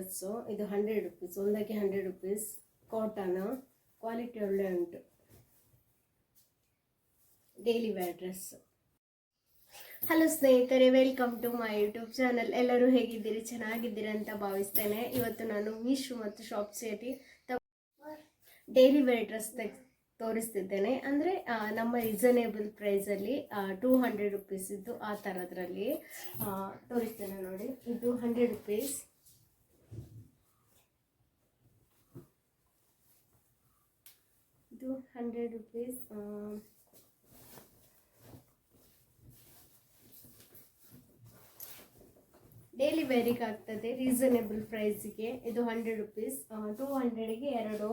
Dress ಇದು hundred rupees ಒಂದಕ್ಕೆ hundred rupees cotton quality ಒಳ್ಳೆ ಉಂಟು. ಡೈಲಿ ವೇರ್ ಡ್ರೆಸ್ ಹಲೋ ಸ್ನೇಹಿತರೆ welcome to my YouTube channel ಎಲ್ಲರೂ ಹೇಗಿದ್ದೀರಿ ಚೆನ್ನಾಗಿದ್ದೀರಿ ಅಂತ ಭಾವಿಸ್ತೇನೆ. ಇವತ್ತು ನಾನು ಮೀಶು ಮತ್ತು ಶಾಪ್ ಸೇರಿ ಡೈಲಿ ವೇರ್ ಡ್ರೆಸ್ ತೆಗ್ ತೋರಿಸ್ತಿದ್ದೇನೆ. ಅಂದರೆ ನಮ್ಮ ರೀಸನೇಬಲ್ ಪ್ರೈಸಲ್ಲಿ ಟೂ ಹಂಡ್ರೆಡ್ ರುಪೀಸ್ ಇದ್ದು ಆ ಥರದ್ರಲ್ಲಿ ಆ, ತೋರಿಸ್ತೇನೆ ನೋಡಿ ಇದು ಹಂಡ್ರೆಡ್ ರುಪೀಸ್ ಇದು ಹಂಡ್ರೆಡ್ ರುಪೀಸ್ ಡೈಲಿ ವೇರಿಗೆ ಆಗ್ತದೆ ರೀಸನೇಬಲ್ ಪ್ರೈಸ್ಗೆ ಇದು ಹಂಡ್ರೆಡ್ ರುಪೀಸ್ ಟೂ ಹಂಡ್ರೆಡ್ಗೆ ಎರಡು.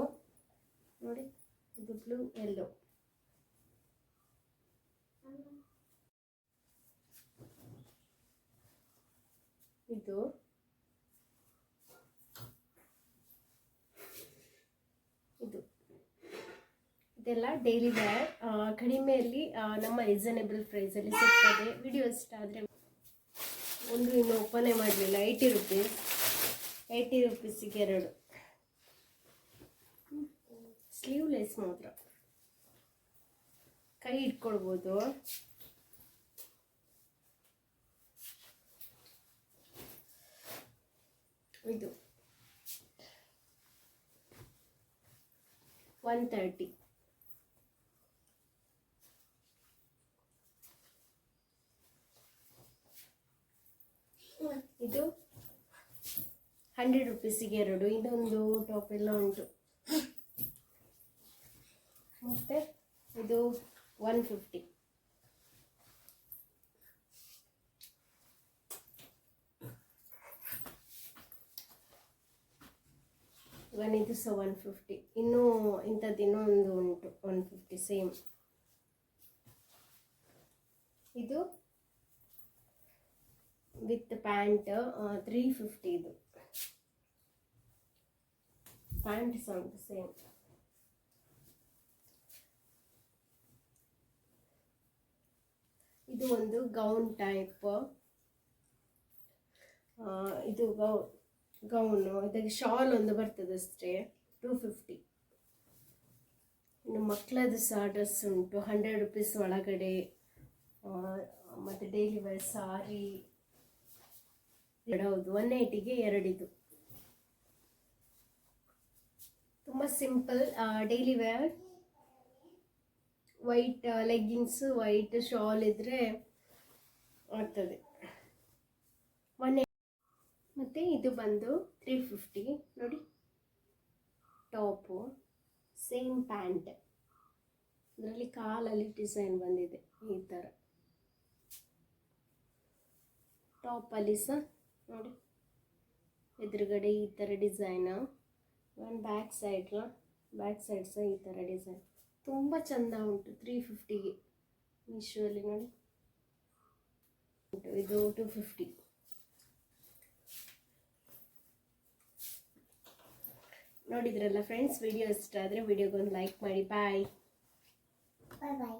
ನೋಡಿ, ಇದು ಬ್ಲೂ ಎಲ್ಲೋ ಇದು ಇದು ಇದೆಲ್ಲ ಡೈಲಿ ವೇರ್ ಕಡಿಮೆಯಲ್ಲಿ ನಮ್ಮ ರೀಸನೇಬಲ್ ಪ್ರೈಸಲ್ಲಿ ಸಿಗ್ತದೆ. ವಿಡಿಯೋ ಇಷ್ಟ ಆದರೆ ಒಂದು ಇನ್ನು ಓಪನೇ ಮಾಡಲಿಲ್ಲ ಏಯ್ಟಿ ರುಪೀಸ್ ಏಯ್ಟಿ ರುಪೀಸಿಗೆ ಎರಡು. ಸ್ಲೀವ್ಲೆಸ್ ಮಾತ್ರ. ಕೈ ಇಟ್ಕೊಳ್ಬೋದು. ಇದು. ಒನ್ ತರ್ಟಿ ಇದು ಹಂಡ್ರೆಡ್ ರುಪೀಸಿಗೆ ಎರಡು. ಇದೊಂದು ಟಾಪ್ ಎಲ್ಲ ಉಂಟು. ಮತ್ತೆ ಇದು ಒನ್ ಫಿಫ್ಟಿ ಇವನ್ ಇದು ಸಹ ಒನ್ ಫಿಫ್ಟಿ ಇನ್ನೂ ಇಂಥದ್ದು ಇನ್ನೊಂದು ಉಂಟು ಒನ್ ಫಿಫ್ಟಿ ಸೇಮ್ ಇದು ವಿತ್ ಪ್ಯಾಂಟ್ ತ್ರೀ ಫಿಫ್ಟಿ ಇದು. ಪ್ಯಾಂಟ್ ಉಂಟು ಸೇಮ್. ಇದು ಒಂದು ಗೌನ್ ಟೈಪ್ ಇದು ಗೌನ್ ಗೌನು ಇದಕ್ಕೆ ಶಾಲ್ ಒಂದು ಬರ್ತದೆ ಅಷ್ಟೇ ಟೂ ಫಿಫ್ಟಿ ಇನ್ನು ಮಕ್ಕಳದ್ದು ಸಹ ಡ್ರೆಸ್ ಉಂಟು ಹಂಡ್ರೆಡ್ ರುಪೀಸ್ ಒಳಗಡೆ ಮತ್ತು ಡೈಲಿ ವೇರ್ ಸಾರಿ ಹೌದು ಒನ್ ಏಯ್ಟಿಗೆ ಎರಡಿದು. ತುಂಬ simple daily wear white leggings white shawl ಇದ್ದರೆ ಆಗ್ತದೆ. ಒನ್ ಮತ್ತು ಇದು ಬಂದು ತ್ರೀ ಫಿಫ್ಟಿ ನೋಡಿ. ಟಾಪು ಸೇಮ್ ಪ್ಯಾಂಟ್ ಇದರಲ್ಲಿ ಕಾಲಲ್ಲಿ ಡಿಸೈನ್ ಬಂದಿದೆ ಈ ಥರ ಟಾಪಲ್ಲಿ ಸಹ ನೋಡಿ. ಎದುರುಗಡೆ ಈ ಥರ ಡಿಸೈನು ಒಂದು ಬ್ಯಾಕ್ ಸೈಡ್ ಬ್ಯಾಕ್ ಸೈಡ್ ಸಹ ಈ ಥರ ಡಿಸೈನ್ ತುಂಬ ಚೆಂದ ಉಂಟು ತ್ರೀ ಫಿಫ್ಟಿಗೆ ಮೀಶೋಲ್ಲಿ ನೋಡಿ. ಇದು ಟು ಫಿಫ್ಟಿ ನೋಡಿದ್ರಲ್ಲ ಫ್ರೆಂಡ್ಸ್ ವಿಡಿಯೋ ಇಷ್ಟ ಆದರೆ ವಿಡಿಯೋಗೊಂದು ಲೈಕ್ ಮಾಡಿ ಬಾಯ್ ಬಾಯ್ bye.